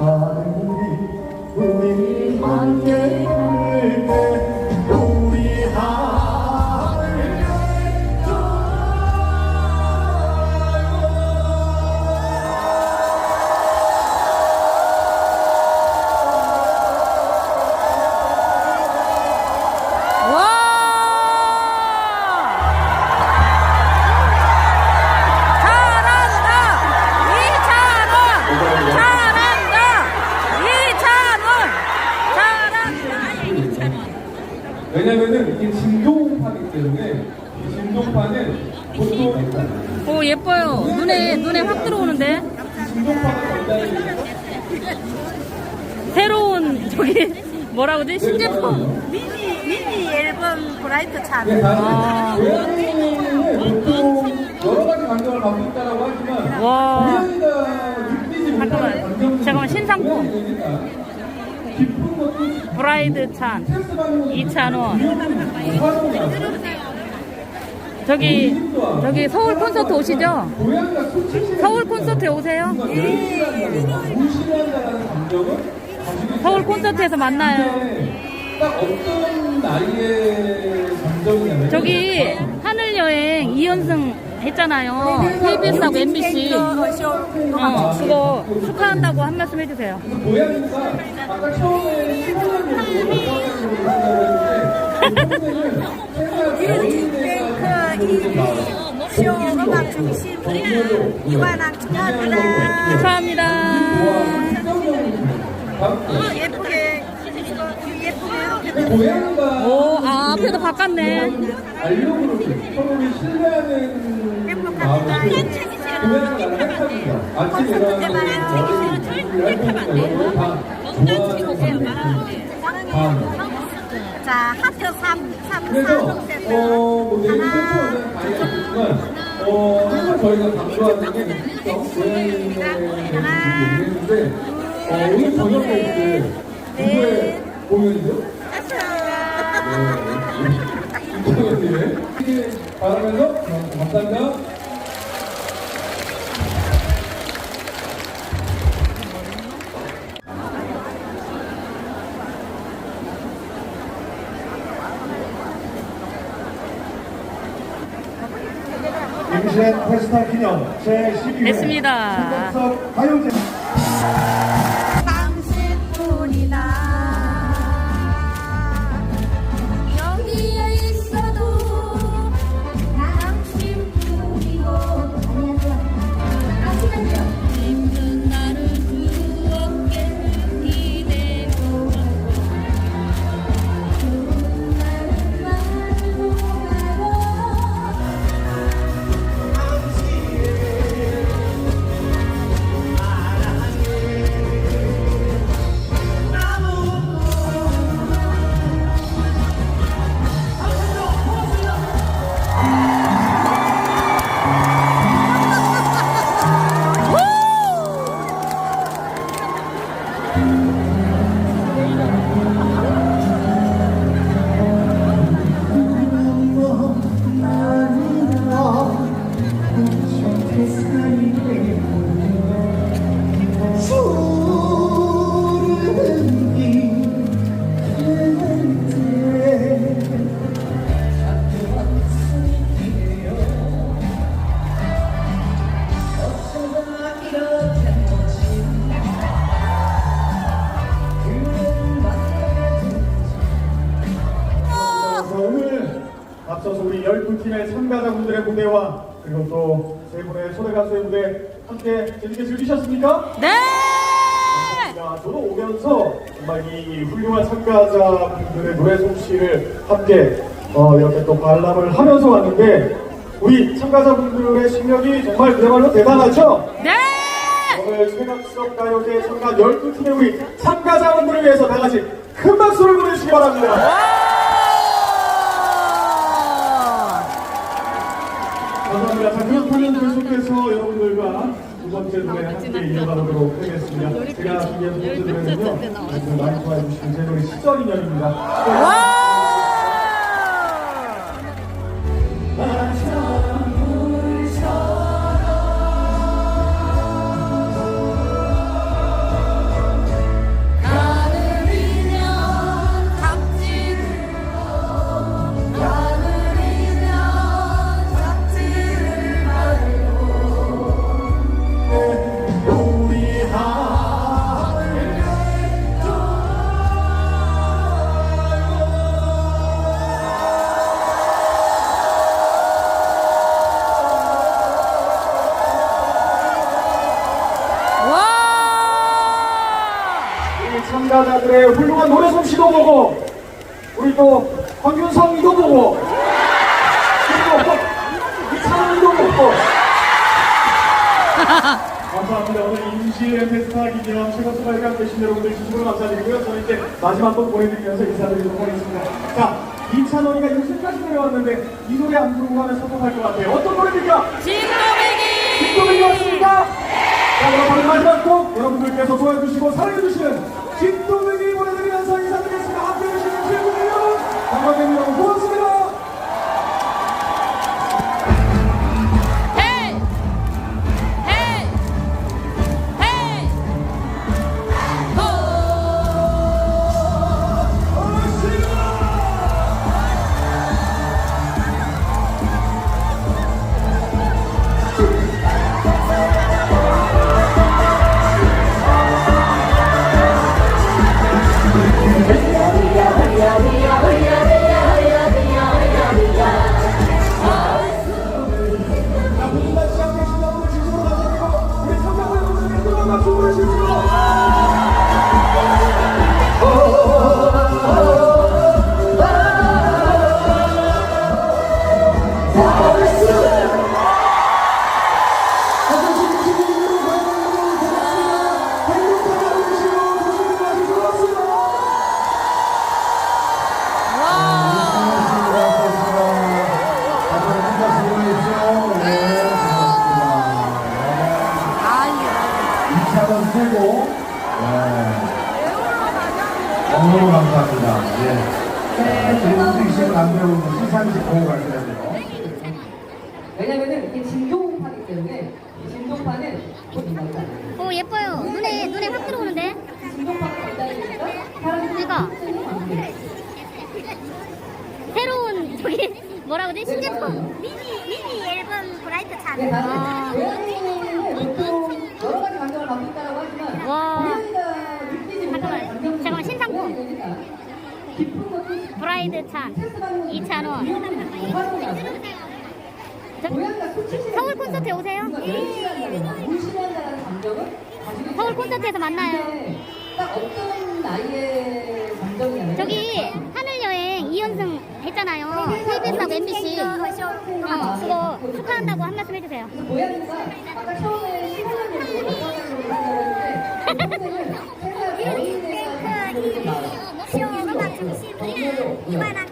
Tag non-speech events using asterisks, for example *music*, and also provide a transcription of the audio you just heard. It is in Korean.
하늘이 우리 함께 오 예뻐요. 눈에 눈에 확 들어오는데 새로운 저기 뭐라 그러지 신제품. 미니 미니 앨범 브라이트 차. 네, 아. 고양이는 보통 여러 가지 감정을 갖고 있다라고 하지만 와. 잠깐만. 잠깐만, 신상품. 브라이드 찬 스트레스 받는 것도 이찬원. 저기 저기 서울 콘서트 오시죠? 서울 콘서트에 오세요. 서울 콘서트에서 만나요. 어떤 감정이냐면 저기 하늘 여행 이연승 했잖아요. KBS하고 MBC. 어, 그거 축하한다고 한 말씀 해주세요. 고양이가 아까 처음에 15년 정도 생각을 했는데 쇼 음악 중심 이관왕. 축하합니다. 예쁘게 예쁘게 고양이가 오, 아, 앞에도 바꿨네. 알려고 서로를 신뢰하는 마음으로 나를 헬파입니다. 아침에 일어나서 자 하트 3 3 그래서 4 세트 어, 뭐 하나 어, 항상 저희가 강조하는 게 고양이의 얘기했는데 어, 오늘 저녁에 이제 누구의 공연이죠? 네. *laughs* 이렇게 바라면서 감사합니다. 임시의 페스타 기념 제12회 됐습니다. 가요제 무대와 그리고 또 세 분의 초대 가수의 무대 함께 재밌게 즐기셨습니까? 네! 자, 저도 오면서 정말 이 훌륭한 참가자분들의 노래 솜씨를 함께 어, 이렇게 또 관람을 하면서 왔는데 우리 참가자분들의 실력이 정말 그야말로 대단하죠? 네! 오늘 최각석 가요제 참가 12팀의 우리 참가자분들을 위해서 다 같이 큰 박수를 보내주시기 바랍니다. 감사합니다. 자, 그렇다면 계속해서 여러분들과 두 번째 노래 함께 이어가도록 하겠습니다. 제가 준비한 두 번째 노래는요, 아주 많이 좋아해 주시는 제 노래 시절 인연입니다. 와! 분들의 훌륭한 노래 솜씨도 보고 우리 또 황균성이도 보고 그리고 이찬원이도 보고 *laughs* 감사합니다. 오늘 임시의 페스타 기념 최고수 발간 되신 여러분들 진심으로 감사드리고요. 저는 이제 마지막 곡 보내드리면서 인사드리도록 하겠습니다. 자, 이찬원이가 요즘까지 내려왔는데 이 노래 안 부르고 가면 섭섭할 것 같아요. 어떤 노래입니까? 진또배기! 진도백이었습니다. 자, 그럼 바로 마지막 곡 여러분들께서 좋아해주시고 사랑해주시는 진도 너무 감사합니다. 예. 네, 음식을 안 배우는 시상식 보고 가셔야 돼요. 왜냐면은 이게 진동파이기 때문에 이 진동파는 곧 이만다. 오 예뻐요. 눈에 눈에 확 들어오는데. 진동파가 사람들이 이거 새로운 저기 뭐라고 그러지 신제품 미니 미니 앨범 브라이트 네, 찬. 나는 아. 고양이는 보통 여러 가지 감정을 갖고 있다고 하지만 와. 고양이가 느끼지 못하는 잠깐만, 잠깐만, 신상품. 고양이니까 깊은 것도 브라이드 찬 테스트받는 것도 2,000원. 있고, 서울 콘서트에 오세요. 감정을 가지고 서울 콘서트에서 만나요. 저기 하늘 여행 이연승 했잖아요. KBS하고 MBC. 어, 그거 축하한다고 한 말씀 해주세요. 고양이가 아까 처음에 15년 정도 생각을 했는데 세살 어린애가 이만한